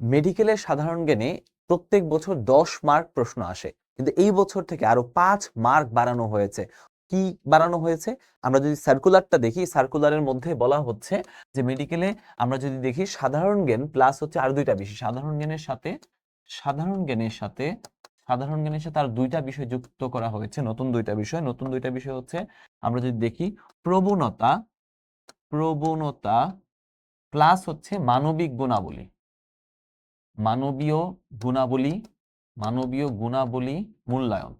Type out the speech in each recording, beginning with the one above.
মেডিকেলের সাধারণ জ্ঞানে প্রত্যেক বছর দশ মার্ক প্রশ্ন আসে। কিন্তু এই বছর থেকে আরও পাঁচ মার্ক বাড়ানো হয়েছে। কি বাড়ানো হয়েছে? আমরা যদি সার্কুলারটা দেখি সার্কুলারের মধ্যে বলা হচ্ছে যে মেডিকেলে আমরা যদি দেখি সাধারণ জ্ঞান প্লাস হচ্ছে আর দুইটা বিষয়। সাধারণ জ্ঞানের সাথে, সাধারণ জ্ঞানের সাথে, সাধারণ জ্ঞানের সাথে আর দুইটা বিষয় যুক্ত করা হয়েছে, নতুন দুইটা বিষয়। নতুন দুইটা বিষয় হচ্ছে আমরা যদি দেখি প্রবণতা প্রবণতা প্লাস হচ্ছে মানবিক গুণাবলী। মানবীয় গুণাবলী মানবীয় গুণাবলী মূল্যায়ন।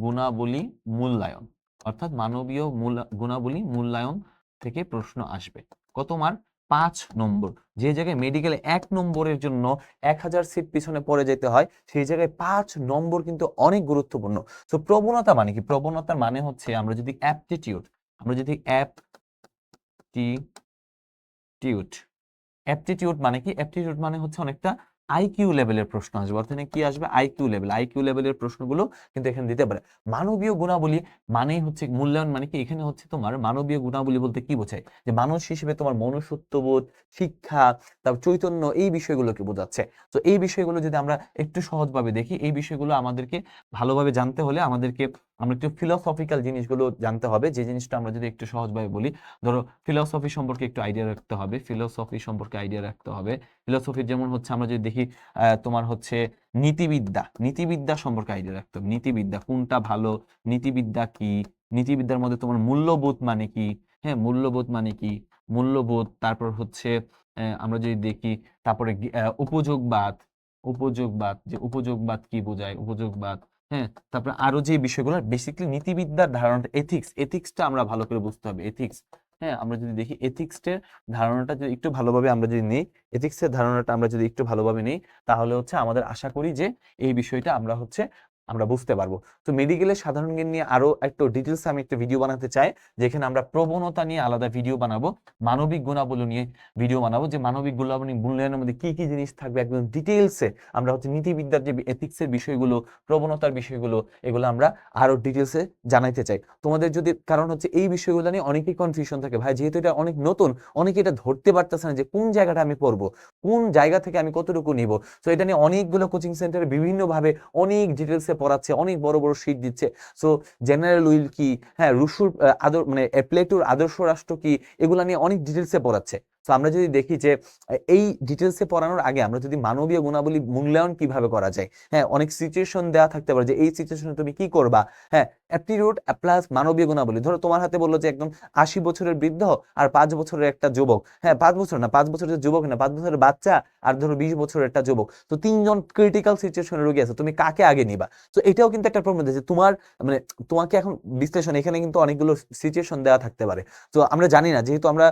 গুণাবলী মূল্যায়ন। অর্থাৎ মানবীয় মূল্যা- গুণাবলী মূল্যায়ন থেকে প্রশ্ন আসবে। কত মার্ক? পাঁচ নম্বর। যে জায়গায় মেডিকেলে এক নম্বরের জন্য এক হাজার সিট পিছনে পড়ে যেতে হয়, সেই জায়গায় পাঁচ নম্বর কিন্তু অনেক গুরুত্বপূর্ণ। তো প্রবণতা মানে কি? প্রবণতার মানে হচ্ছে আমরা যদি অ্যাপটিটিউড আমরা যদি অ্যাপটিটিউড অ্যাপটিটিউড মানে কি? অ্যাপটিটিউড মানে হচ্ছে অনেকটা আইকিউ লেভেলের প্রশ্ন আসবে। অর্থাৎ কি আসবে? আইকিউ লেভেল আইকিউ লেভেলের প্রশ্নগুলো কিন্তু এখানে দিতে পারে। মানবীয় গুণাবলী মানেই হচ্ছে মূল্যায়ন মানে কি? এখানে হচ্ছে তোমার মানবীয় গুণাবলী বলতে কি বোঝায়? যে মানুষ হিসেবে তোমার মনুষ্যত্ববোধ, শিক্ষা, তারপর চৈতন্য এই বিষয়গুলোকে বোঝাচ্ছে? তো এই বিষয়গুলো যদি আমরা একটু সহজভাবে দেখি, এই বিষয়গুলো আমাদেরকে ভালোভাবে জানতে হলে আমাদেরকে আমরা একটু ফিলোসফিক্যাল জিনিসগুলো জানতে হবে। যে জিনিসটা আমরা যদি একটু সহজভাবে বলি, ধরো ফিলোসফি সম্পর্কে একটু আইডিয়া রাখতে হবে ফিলোসফি সম্পর্কে আইডিয়া রাখতে হবে। ফিলোসফির যেমন হচ্ছে, আমরা যদি দেখি তোমার হচ্ছে নীতিবিদ্যা। নীতিবিদ্যা সম্পর্কে আইডিয়া রাখতে হবে। নীতিবিদ্যা কোনটা ভালো? নীতিবিদ্যা কি? নীতিবিদ্যার মধ্যে তোমার মূল্যবোধ মানে কি? হ্যাঁ মূল্যবোধ মানে কি? মূল্যবোধ, তারপর হচ্ছে আমরা যদি দেখি, তারপরে উপযোগবাদ। উপযোগবাদ, যে উপযোগবাদ কি বোঝায়? উপযোগবাদ হ্যাঁ তারপরে আরও যে বিষয়গুলো বেসিক্যালি নীতিবিদ্যার ধারণাটা এথিক্স এথিক্সটা আমরা ভালো করে বুঝতে হবে এথিক্স হ্যাঁ আমরা যদি দেখি এথিক্সের ধারণাটা যদি একটু ভালোভাবে আমরা যদি নিই এথিক্সের ধারণাটা আমরা যদি একটু ভালোভাবে নিই, তাহলে হচ্ছে আমাদের আশা করি যে এই বিষয়টা আমরা হচ্ছে আমরা বুঝতে পারব। তো মেডিকেলের সাধারণ জ্ঞান নিয়ে আরও একটু ডিটেলস আমি একটা ভিডিও বানাতে চাই, যেখানে আমরা প্রবণতা নিয়ে আলাদা ভিডিও বানাবো, মানবিক গুণাবলী নিয়ে ভিডিও বানাবো, যে মানবিক গুণাবলী মূল্যায়নের মধ্যে কি কি জিনিস থাকবে একদম ডিটেলসে আমরা হচ্ছে নীতিবিদ্যার যে এথিক্সের বিষয়গুলো, প্রবণতার বিষয়গুলো, এগুলো আমরা আরও ডিটেলসে জানাইতে চাই। তোমাদের যদি, কারণ হচ্ছে এই বিষয়গুলো নিয়ে অনেকেই কনফিউশন থাকে, ভাই যেহেতু এটা অনেক নতুন, অনেকে এটা ধরতে পারতেছে না যে কোন জায়গাটা আমি পড়ব, কোন জায়গা থেকে আমি কতটুকু নিব। তো এটা নিয়ে অনেকগুলো কোচিং সেন্টারে বিভিন্নভাবে অনেক ডিটেলসে পড়াচ্ছে, অনেক বড় বড় সিট দিচ্ছে। সো জেনারেল উইল কি হ্যাঁ রুশুর আদর মানে প্লেটুর আদর্শ রাষ্ট্র কি, এগুলা নিয়ে অনেক ডিটেলসে পড়াচ্ছে। তো আমরা যদি দেখি যে, এই ডিটেলসে পড়ানোর আগে আমরা যদি মানবীয় গুণাবলী মূল্যায়ন কীভাবে করা যায়? হ্যাঁ অনেক সিচুয়েশন দেওয়া থাকতে পারে যে, এই সিচুয়েশনে তুমি কি করবা? হ্যাঁ অ্যাপটিটিউড প্লাস মানবীয় গুণাবলী। ধরো, তোমার হাতে বলল যে, একদম আশি বছরের বৃদ্ধ আর পাঁচ বছরের একটা যুবক। হ্যাঁ পাঁচ বছর না, পাঁচ বছরের যুবক না, পাঁচ বছরের বাচ্চা আর ধরো বিশ বছরের একটা যুবক। তো তিনজন ক্রিটিক্যাল সিচুয়েশনে রোগী আছে, তুমি কাকে আগে নিবা? তো এটাও কিন্তু একটা প্রবলেম যে তোমার মানে তোমাকে এখন বিশ্লেষণ, এখানে কিন্তু অনেকগুলো সিচুয়েশন দেওয়া থাকতে পারে। তো আমরা জানি না, যেহেতু আমরা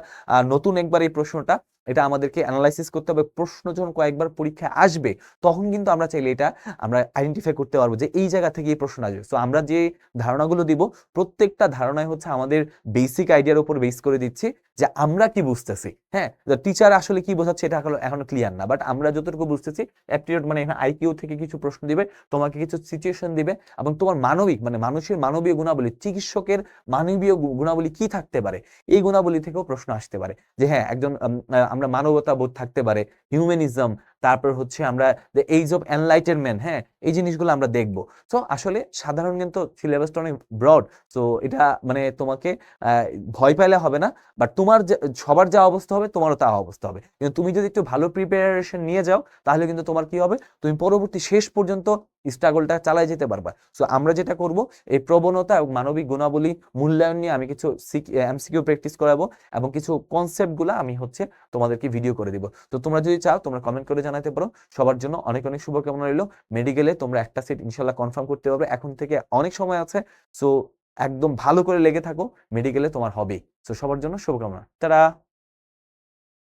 নতুন একবার এই প্রশ্নটা, এটা আমাদেরকে অ্যানালাইসিস করতে হবে। প্রশ্ন যখন কয়েকবার পরীক্ষায় আসবে, তখন কিন্তু আমরা চাইলে এটা আমরা আইডেন্টিফাই করতে পারব যে এই জায়গা থেকে এই প্রশ্ন আসবে। সো আমরা যে ধারণাগুলো দিব, প্রত্যেকটা ধারণায় হচ্ছে আমাদের বেসিক আইডিয়ার উপর বেস করে দিচ্ছি। যে আমরা কি বুঝতেছি? হ্যাঁ টিচার আসলে কি বোঝাচ্ছে এটা এখনও ক্লিয়ার না বাট আমরা যতটুকু বুঝতেছি অ্যাপটিটিউড মানে এখানে আইকিউ থেকে কিছু প্রশ্ন দিবে, তোমাকে কিছু সিচুয়েশন দিবে, এবং তোমার মানবিক মানে মানুষের মানবীয় গুণাবলী, চিকিৎসকের মানবীয় গুণাবলী কি থাকতে পারে? এই গুণাবলী থেকেও প্রশ্ন আসতে পারে যে হ্যাঁ একজন আমরা মানবতা বোধ থাকতে পারে হিউম্যানিজম তারপর হচ্ছে আমরা দ্য এইজ অফ এনলাইটেনমেন্ট হ্যাঁ এই জিনিসগুলো আমরা দেখব। সো আসলে সাধারণ কিন্তু সিলেবাসটা অনেক ব্রড সো এটা মানে তোমাকে ভয় পাইলে হবে না বাট তোমার সবার যা অবস্থা হবে, তোমারও তা অবস্থা হবে। কিন্তু তুমি যদি একটু ভালো প্রিপারেশন নিয়ে যাও, তাহলে কিন্তু তোমার কি হবে? তুমি পরবর্তী শেষ পর্যন্ত স্ট্রাগলটা চালাই যেতে পারবা। সো আমরা যেটা করব, এই প্রবণতা এবং মানবিক গুণাবলী মূল্যায়ন নিয়ে আমি কিছু এমসিকিউ প্র্যাকটিস করাবো এবং কিছু কনসেপ্টগুলো আমি হচ্ছে তোমাদেরকে ভিডিও করে দিব। তো তোমরা যদি চাও, তোমরা কমেন্ট করে জানাতে পারো। সবার জন্য অনেক অনেক শুভকামনা রইল। মেডিকেলে তোমরা একটা সিট ইনশাল্লাহ কনফার্ম করতে পারবে। এখন থেকে অনেক সময় আছে। সো একদম ভালো করে লেগে থাকো। মেডিকেলে তোমার হবেই। সো সবার জন্য শুভকামনা। তারা